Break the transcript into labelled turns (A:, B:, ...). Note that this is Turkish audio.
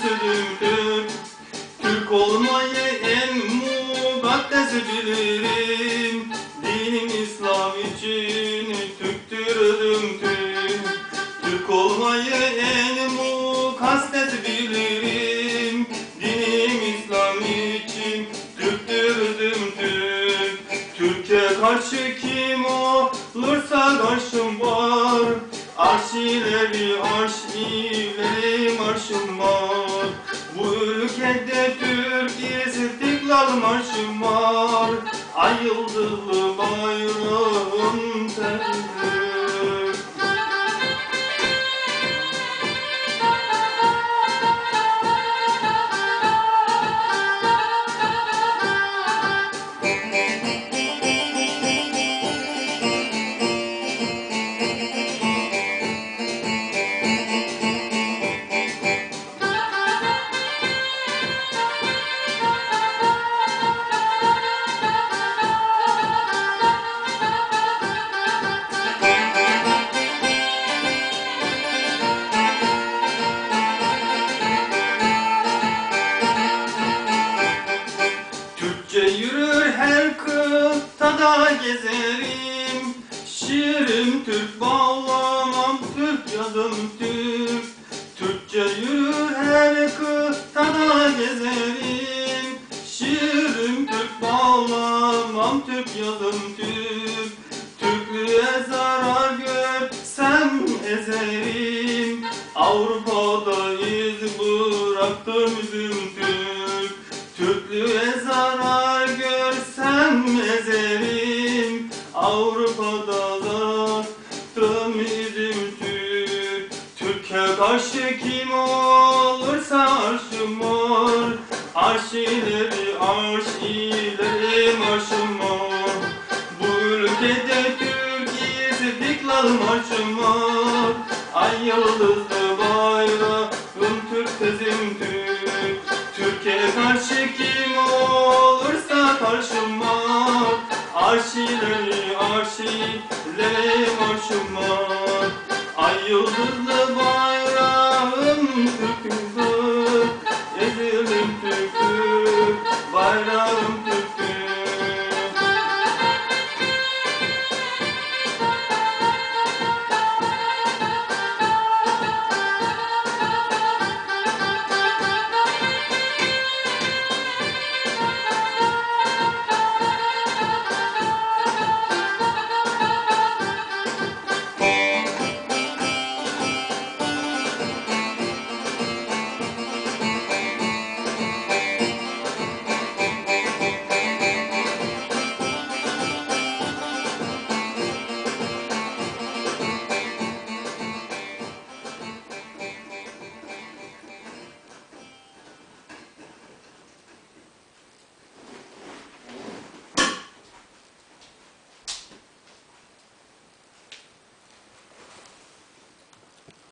A: Türkçe sözümdür. Türk olmayı en mukaddes bilirim. Dinim İslam için Türktür ölümdür. Türk olmayı en mukaddes bilirim. Dinim İslam için Türktür ölümdür. Türkiye karşı kim olursa karşım var. Arş ileri istiklal marşım var. Ay yıldızlı kıtada gezerim Şiirim Türk bağlamam Türk yazım Türk. Türkçe yürür her kıtada gezerim Şiirim Türk bağlamam Türk yazım Türk. Türklüğe zarar görsem ezerim Avrupa'da iz bıraktım üzüm Türk. Türklüğe ezerim Avrupa'da zattım izim Türk Türkiye karşı kim olursa arşım var Arş ileri arş ileri marşım var Bu ülkede Türk istiklal marşım var Ay yıldızlı bayrağım Türk kızım Türk Türkiye karşı kim olursa karşıma Arşileri arşivlere koşma Ay yıldızlar